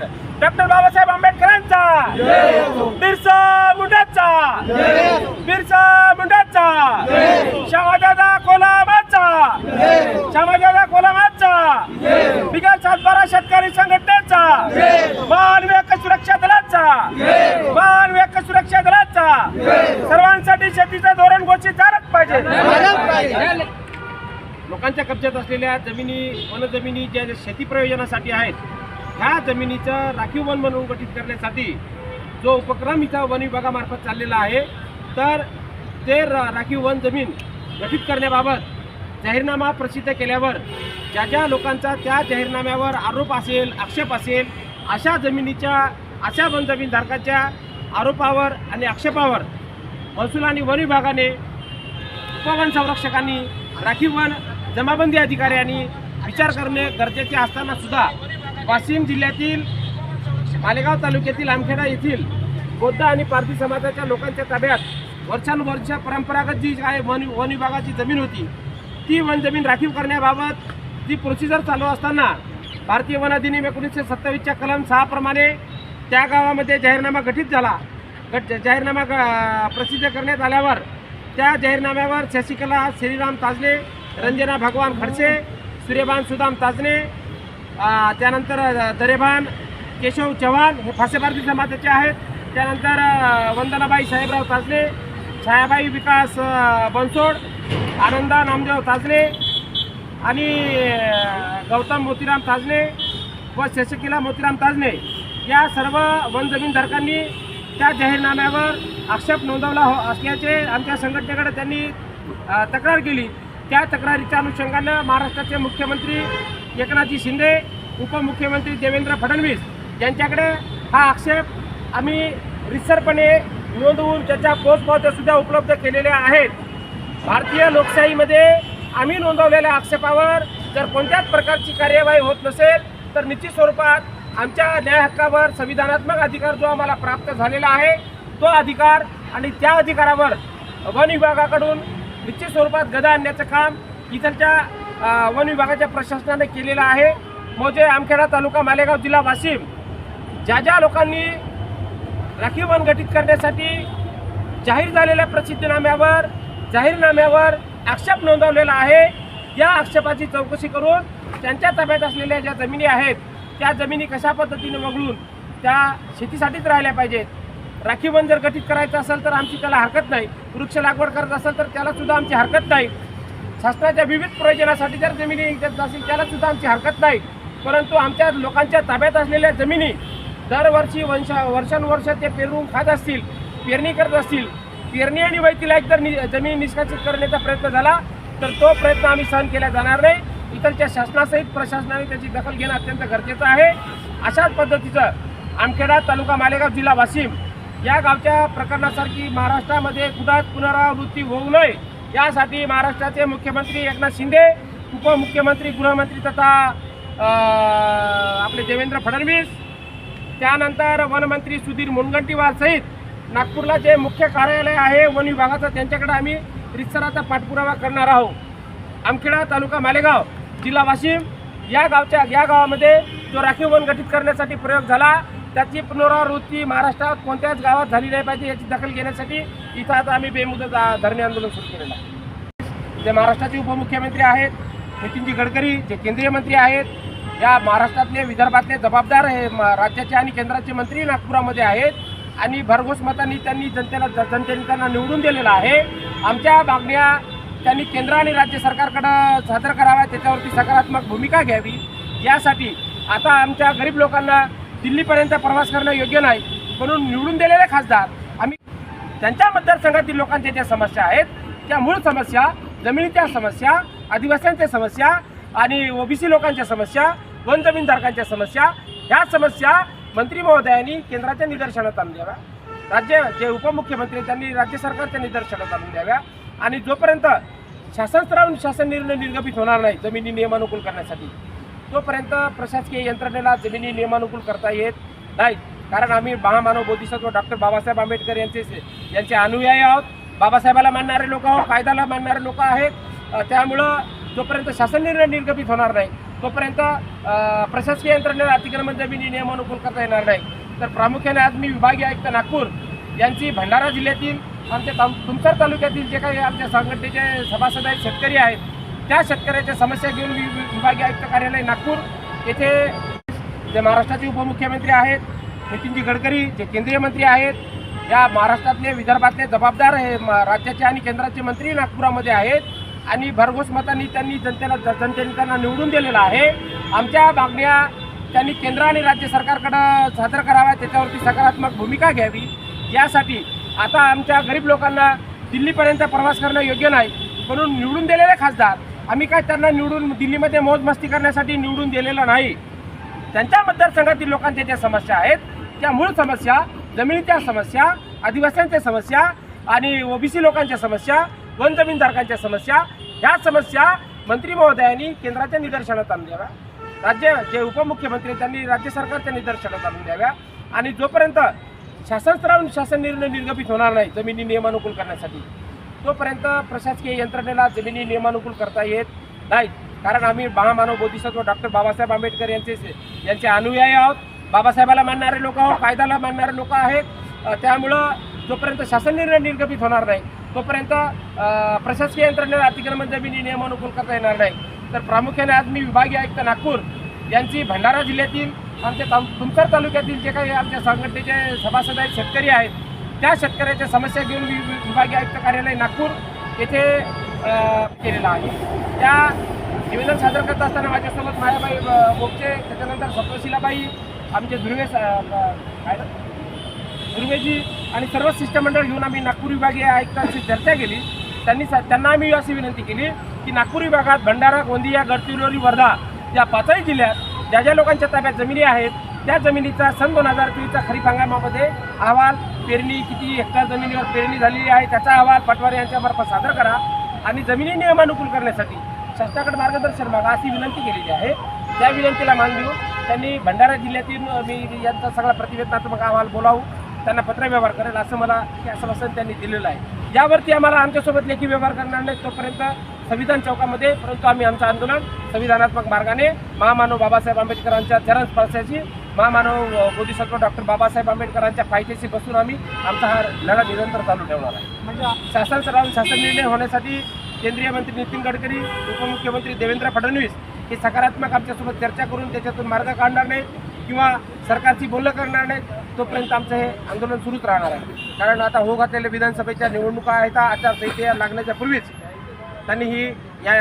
Doctor Babasaheb आंबेडकरांचा. बिरसा मुंडाचा. बिरसा मुंडाचा. श्यामादादा कोलाबाचा. श्यामादादा कोलाबाचा. बिगर सातबारा शेतकरी संघटनेचा. मानवी हक्क सुरक्षा दलाचा. मानवी हक्क सुरक्षा दलाचा. सर्वांसाठी शेतीचं धोरण घोषित झालंच पाहिजे. लोकांच्या कब्जात असलेल्या जमिनी वनजमिनी ज्या शेती प्रयोजनासाठी आहेत ह्या जमिनीचं राखीव वन म्हणून गठीत करण्यासाठी जो उपक्रम इथं वन विभागामार्फत चाललेला आहे तर ते रा राखीव वन जमीन गठीत करण्याबाबत जाहीरनामा प्रसिद्ध केल्यावर ज्या ज्या लोकांचा त्या जाहीरनाम्यावर आरोप असेल आक्षेप असेल अशा जमिनीच्या अशा वन जमीनधारकाच्या आरोपावर आणि आक्षेपावर महसूल आणि वन विभागाने उपवन संरक्षकांनी राखीव वन जमाबंदी अधिकाऱ्यांनी विचार करणे गरजेचे असताना सुद्धा वाशिम जिल्ह्यातील मालेगाव तालुक्यातील आमखेडा येथील बौद्ध आणि पारधी समाजाच्या लोकांच्या ताब्यात वर्षानुवर्ष परंपरागत जी आहे वन वन विभागाची जमीन होती ती वन जमीन राखीव करण्याबाबत जी प्रोसिजर चालू असताना भारतीय वन अधिनियम एकोणीसशे सत्तावीसच्या कलम सहाप्रमाणे त्या गावामध्ये जाहीरनामा गठीत झाला. गट जाहीरनामा ग- प्रसिद्ध करण्यात आल्यावर त्या जाहीरनाम्यावर शशिकला श्रीराम ताजने रंजना भगवान खडसे सूर्यबान सुदाम ताजने त्यानंतर अ, दरेबान केशव चव्हाण हे फासेबारती समाजाचे आहेत. त्यानंतर वंदनाबाई साहेबराव ताजले छायाबाई विकास बनसोड आनंदा नामदेव ताजने आणि गौतम मोतीराम ताजने व शशकिला मोतीराम ताजने या सर्व वन जमीनधारकांनी त्या जाहीरनाम्यावर आक्षेप नोंदवला हो असल्याचे आमच्या संघटनेकडे त्यांनी तक्रार केली. त्या तक्रारीच्या अनुषंगानं महाराष्ट्राचे मुख्यमंत्री एकनाथजी शिंदे उपमुख्यमंत्री देवेंद्र फडणवीस यांच्याकडे हा आक्षेप आम्ही रिसरपणे नोंदवून त्याच्या पोचपावत्यासुद्धा उपलब्ध केलेल्या आहेत. भारतीय लोकशाहीमध्ये आम्ही नोंदवलेल्या आक्षेपावर जर कोणत्याच प्रकारची कार्यवाही होत नसेल तर निश्चित स्वरूपात आमच्या न्याय हक्कावर संविधानात्मक अधिकार जो आम्हाला प्राप्त झालेला आहे तो अधिकार आणि त्या अधिकारावर वन विभागाकडून निश्चित स्वरूपात गदा आणण्याचं काम इथलच्या वन विभागाच्या प्रशासनाने केलेलं आहे. मोजे आमखेडा तालुका मालेगाव जिल्हा वाशिम. ज्या ज्या लोकांनी राखीव वन गठीत करण्यासाठी जाहीर झालेल्या प्रसिद्धीनाम्यावर जाहीरनाम्यावर आक्षेप नोंदवलेला आहे या आक्षेपाची चौकशी करून त्यांच्या ताब्यात असलेल्या ज्या जमिनी आहेत त्या जमिनी कशा पद्धतीने वगळून त्या शेतीसाठीच राहिल्या पाहिजेत? राखीवन वन जर गठीत करायचं असेल तर आमची त्याला हरकत नाही. वृक्ष लागवड करत असेल तर त्यालासुद्धा आमची हरकत नाही. शासनाच्या विविध प्रयोजनासाठी जर जमिनी देत असेल त्याला सुद्धा आमची हरकत नाही. परंतु आमच्या लोकांच्या ताब्यात असलेल्या जमिनी दरवर्षी वंशा वर्षानुवर्ष ते पेरून खात असतील पेरणी करत असतील पेरणी आणि वैतीला एक जर नि जमीन निष्कासित करण्याचा प्रयत्न झाला तर तो प्रयत्न आम्ही सहन केला जाणार नाही. इतरच्या शासनासहित प्रशासनाने त्याची दखल घेणं अत्यंत गरजेचं आहे. अशाच पद्धतीचं आमखेडा तालुका मालेगाव जिल्हा वाशिम या गावच्या प्रकरणासारखी महाराष्ट्रामध्ये कुठाच पुनरावृत्ती होऊ नये. यासाठी महाराष्ट्राचे मुख्यमंत्री एकनाथ शिंदे उपमुख्यमंत्री गृहमंत्री तथा आपले देवेंद्र फडणवीस त्यानंतर वनमंत्री सुधीर मुनगंटीवार सहित नागपूरला जे मुख्य कार्यालय आहे वन विभागाचं त्यांच्याकडे आम्ही रितसराचा पाठपुरावा करणार आहोत. आमखेडा तालुका मालेगाव जिल्हा वाशिम या गावच्या या गावामध्ये जो राखीव वन गठीत करण्यासाठी प्रयोग झाला त्याची पुनरावृत्ती महाराष्ट्रात कोणत्याच गावात झाली नाही पाहिजे याची दखल घेण्यासाठी इथं आता आम्ही बेमुदत धरणे आंदोलन सुरू केलेलं आहे. जे महाराष्ट्राचे उपमुख्यमंत्री आहेत नितीनजी गडकरी जे केंद्रीय मंत्री आहेत या महाराष्ट्रातले विदर्भातले जबाबदार हे म- राज्याचे आणि केंद्राचे मंत्री नागपुरामध्ये आहेत आणि भरघोस मतांनी त्यांनी जनतेला ज- जनतेने त्यांना निवडून दिलेलं आहे. आमच्या मागण्या त्यांनी केंद्र आणि राज्य सरकारकडं सादर कराव्या त्याच्यावरती सकारात्मक भूमिका घ्यावी. यासाठी आता आमच्या गरीब लोकांना दिल्लीपर्यंत प्रवास करणं योग्य नाही म्हणून निवडून दिलेले खासदार. आम्ही त्यांच्या मतदारसंघातील लोकांच्या ज्या समस्या आहेत त्या मूळ समस्या जमिनीच्या समस्या आदिवासींच्या समस्या आणि ओबीसी लोकांच्या समस्या वन जमीनधारकांच्या समस्या ह्या समस्या मंत्री महोदयांनी केंद्राच्या निदर्शनात आणून द्याव्या. राज्य जे उपमुख्यमंत्री त्यांनी राज्य सरकारच्या निदर्शनात आणून द्याव्या. आणि जोपर्यंत शासनस्तरावरून शासन निर्णय निर्गमित होणार नाही जमिनी नियमानुकूल करण्यासाठी तोपर्यंत प्रशासकीय यंत्रणेला जमिनी नियमानुकूल करता येत नाही कारण आम्ही महामानव बोधिसत्व डॉक्टर बाबासाहेब आंबेडकर यांचे यांचे अनुयायी आहोत. बाबासाहेबाला मानणारे लोक आहोत कायद्याला मानणारे लोक आहेत. त्यामुळं जोपर्यंत शासन निर्णय निर्गमित होणार नाही तोपर्यंत प्रशासकीय यंत्रणेला अतिक्रमण जमिनी नियमानुकूल करता येणार नाही. तर प्रामुख्याने आज मी विभागीय आयुक्त नागपूर यांची भंडारा जिल्ह्यातील आमच्या ताम तुमसर तालुक्यातील जे काही आमच्या संघटनेचे सभासद आहेत शेतकरी आहेत त्या शेतकऱ्याच्या समस्या घेऊन विभागीय आयुक्त कार्यालय नागपूर येथे जे महाराष्ट्राचे उपमुख्यमंत्री आहेत नितीनजी गडकरी जे केंद्रीय मंत्री आहेत या महाराष्ट्रातले विदर्भातले जबाबदार हे म- राज्याचे आणि केंद्राचे मंत्री नागपुरामध्ये आहेत आणि भरघोस मतांनी त्यांनी जनतेला ज- जनतेने त्यांना निवडून दिलेलं आहे. आमच्या मागण्या त्यांनी केंद्र आणि राज्य सरकारकडं सादर कराव्या त्याच्यावरती सकारात्मक भूमिका घ्यावी. यासाठी आता आमच्या गरीब लोकांना दिल्लीपर्यंत प्रवास करणं योग्य नाही म्हणून निवडून दिलेले खासदार आम्ही काय त्यांना निवडून दिल्लीमध्ये मौजमस्ती करण्यासाठी निवडून दिलेलं नाही. त्यांच्या मतदारसंघातील लोकांच्या ज्या समस्या आहेत त्या मूळ समस्या जमिनीच्या समस्या आदिवासींच्या समस्या आणि ओबीसी लोकांच्या समस्या वन जमीनधारकांच्या समस्या ह्या समस्या मंत्री महोदयांनी केंद्राच्या निदर्शनात आणून द्याव्या. राज्य जे उपमुख्यमंत्री त्यांनी राज्य सरकारच्या निदर्शनात आणून द्याव्या. आणि जोपर्यंत शासन स्तरावरून शासन निर्णय निर्गमित होणार नाही जमिनी नियमानुकूल करण्यासाठी तोपर्यंत प्रशासकीय यंत्रणेला जमिनी नियमानुकूल करता येत नाहीत कारण आम्ही महामानव बोधिसत्व डॉक्टर बाबासाहेब आंबेडकर यांचे यांचे अनुयायी आहोत. बाबासाहेबाला मानणारे लोक आहोत कायद्याला मानणारे लोक आहेत. त्यामुळं जोपर्यंत शासन निर्णय निर्गमित होणार नाही तोपर्यंत प्रशासकीय यंत्रणेला अतिक्रमण जमिनी नियमानुकूल करता येणार नाही. तर प्रामुख्याने आज मी विभागीय आयुक्त नागपूर यांची भंडारा जिल्ह्यातील आमच्या ताम तुमसर तालुक्यातील जे काही आमच्या संघटनेचे सभासद आहेत शेतकरी आहेत त्या शेतकऱ्याच्या समस्या घेऊन वि- विभागीय आयुक्त कार्यालय नागपूर येथे केलेला आहे. त्या निवेदन सादर करत असताना माझ्यासोबत मायाबाई अ, बोपचे त्याच्यानंतर सप्तशिलाबाई आमचे धुर्वे स- काय धुर्वेजी आणि सर्व शिष्टमंडळ घेऊन आम्ही नागपूर विभागीय आयुक्तांशी चर्चा केली. त्यांनी सा- त्यांना आम्ही अशी विनंती केली की नागपूर विभागात भंडारा गोंदिया गडचिरोली वर्धा या पाचही जिल्ह्यात ज्या ज्या लोकांच्या ताब्यात जमिनी आहेत त्या जमिनीचा सन दोन हजार चोवीसचा खरीप हंगामामध्ये अहवाल पेरणी किती हेक्टर जमिनीवर पेरणी झालेली आहे त्याचा अहवाल पटवारी यांच्यामार्फत सादर करा आणि जमिनी नियमानुकूल करण्यासाठी शासनाकडे मार्गदर्शन मागा अशी विनंती केलेली आहे. त्या विनंतीला मान देऊ त्यांनी भंडारा जिल्ह्यातील मी यांचा सगळा प्रतिवेदनात्मक अहवाल बोलावू त्यांना पत्रव्यवहार करेल असं मला हे आश्वासन त्यांनी दिलेलं आहे. यावरती आम्हाला आमच्यासोबत लेखी व्यवहार करणार नाही तोपर्यंत संविधान चौकामध्ये परंतु आम्ही आमचं आंदोलन संविधानात्मक मार्गाने महामानव बाबासाहेब आंबेडकरांच्या चरण स्पर्शाची महामानव बोधिसत्व डॉक्टर बाबासाहेब आंबेडकरांच्या पायथ्याशी बसून आम्ही आमचा हा लढा निरंतर चालू ठेवणार आहे. म्हणजे शासन स्तरावरून शासन निर्णय होण्यासाठी केंद्रीय मंत्री नितीन गडकरी उपमुख्यमंत्री देवेंद्र फडणवीस हे सकारात्मक आमच्यासोबत चर्चा करून त्याच्यातून मार्ग काढणार नाही किंवा सरकारची बोलणं करणार नाही तोपर्यंत आमचं हे आंदोलन सुरूच राहणार आहे. कारण आता हो घातलेल्या विधानसभेच्या निवडणुका आहेत आचारसंहिते लागण्याच्या पूर्वीच त्यांनी ही या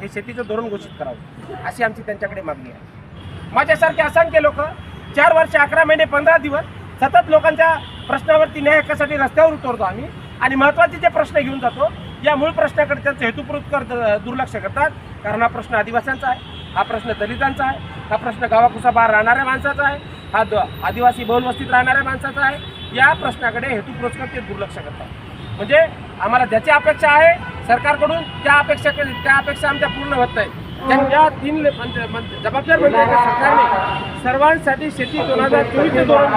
हे शेतीचं धोरण घोषित करावं अशी आमची त्यांच्याकडे मागणी आहे. माझ्यासारखे असंख्य लोक चार वर्ष अकरा महिने पंधरा दिवस सतत लोकांच्या प्रश्नावरती न्याय हक्कासाठी रस्त्यावर उतरतो आम्ही. आणि महत्त्वाचे जे प्रश्न घेऊन जातो या मूळ प्रश्नाकडे त्यांचं हेतुपुरस्कर कर दुर्लक्ष करतात. कारण हा प्रश्न आदिवासींचा आहे हा प्रश्न दलितांचा आहे हा प्रश्न गावाकुसा बाहेर राहणाऱ्या माणसाचा आहे हा द आदिवासी बहुलवस्तीत राहणाऱ्या माणसाचा आहे. या प्रश्नाकडे हेतुपुरस्कर ते दुर्लक्ष करतात. म्हणजे आम्हाला ज्याची अपेक्षा आहे सरकारकडून त्या अपेक्षा त्या अपेक्षा आमच्या पूर्ण होत नाही त्या- त्या तीन जबाबदार मंत्र्यांच्या सरकारने सर्वांसाठी शेती दोन हजार चोवीसचे धोरण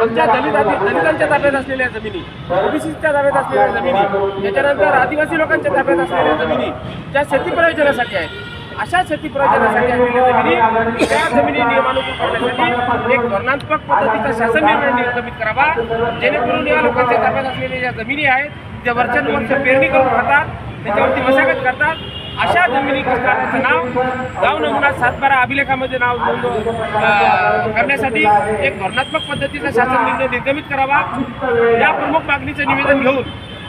आमच्या दलितांच्या ताब्यात असलेल्या जमिनी ओबीसीच्या ताब्यात असलेल्या जमिनी त्याच्यानंतर आदिवासी लोकांच्या ताब्यात असलेल्या जमिनी त्या शेती प्रयोजनासाठी आहेत अशा शेती प्रयोजनासाठी असलेल्या जमिनी त्या जमिनी नियमानुसार करण्यासाठी एक धोरणात्मक पद्धतीचा शासन निर्णय निर्गमित करावा. जेणेकरून या लोकांच्या ताब्यात असलेल्या ज्या जमिनी आहेत त्या वर्षानुवर्ष पेरणी करून खातात त्याच्यावरती मशागत करतात. अशा जमिनी कसणाऱ्याचं नाव. गाव नमुना सातबारा अभिलेखामध्ये नाव नोंद करण्यासाठी एक धोरणात्मक पद्धतीचा शासन निर्णय निर्गमित करावा. या प्रमुख मागणीचं निवेदन घेऊन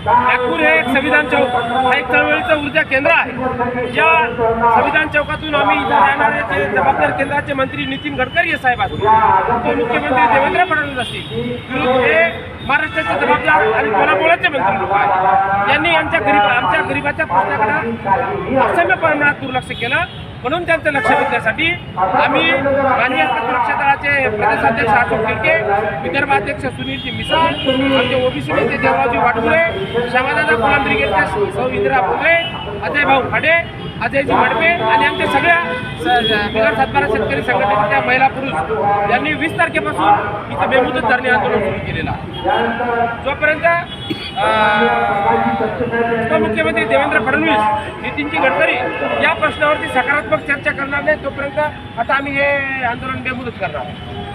नागपूर हे एक संविधान चौक हा एक चळवळीचं ऊर्जा केंद्र आहे. या संविधान चौकातून आम्ही इथं राहणारे जे जबाबदार केंद्राचे मंत्री नितीन गडकरी हे साहेब असतील मुख्यमंत्री देवेंद्र फडणवीस असतील. विरुद्ध हे महाराष्ट्राचे जबाबदार आणि कोल्हापुराचे मंत्री लोक आहेत. यांनी आमच्या गरीब आमच्या गरीबाच्या प्रश्नाकडे असम्य प्रमाणात दुर्लक्ष केलं. म्हणून त्यांचं लक्ष वेधण्यासाठी आम्ही माननीय सुरक्षा दलाचे प्रदेशाध्यक्ष अशोक तिरके विदर्भाध्यक्ष सुनीलजी मिसाळ आमचे ओबीसी नेते देवरावजी वाटपुरे श्यामादादा गुलाम ब्रिगेडचे सौ इंदिरा भोगळे अजय भाऊ खाडे अजयजी मडपे आणि आमच्या सगळ्या बिगर सातबारा शेतकरी संघटनेच्या महिला पुरुष यांनी वीस तारखेपासून इथं बेमुदत धरणे आंदोलन सुरू केलेलं आहे. जोपर्यंत उपमुख्यमंत्री देवेंद्र फडणवीस नितीनजी गडकरी या प्रश्नावरती सकारात्मक चर्चा करणार नाही तोपर्यंत आता आम्ही हे आंदोलन बेमुदत करणार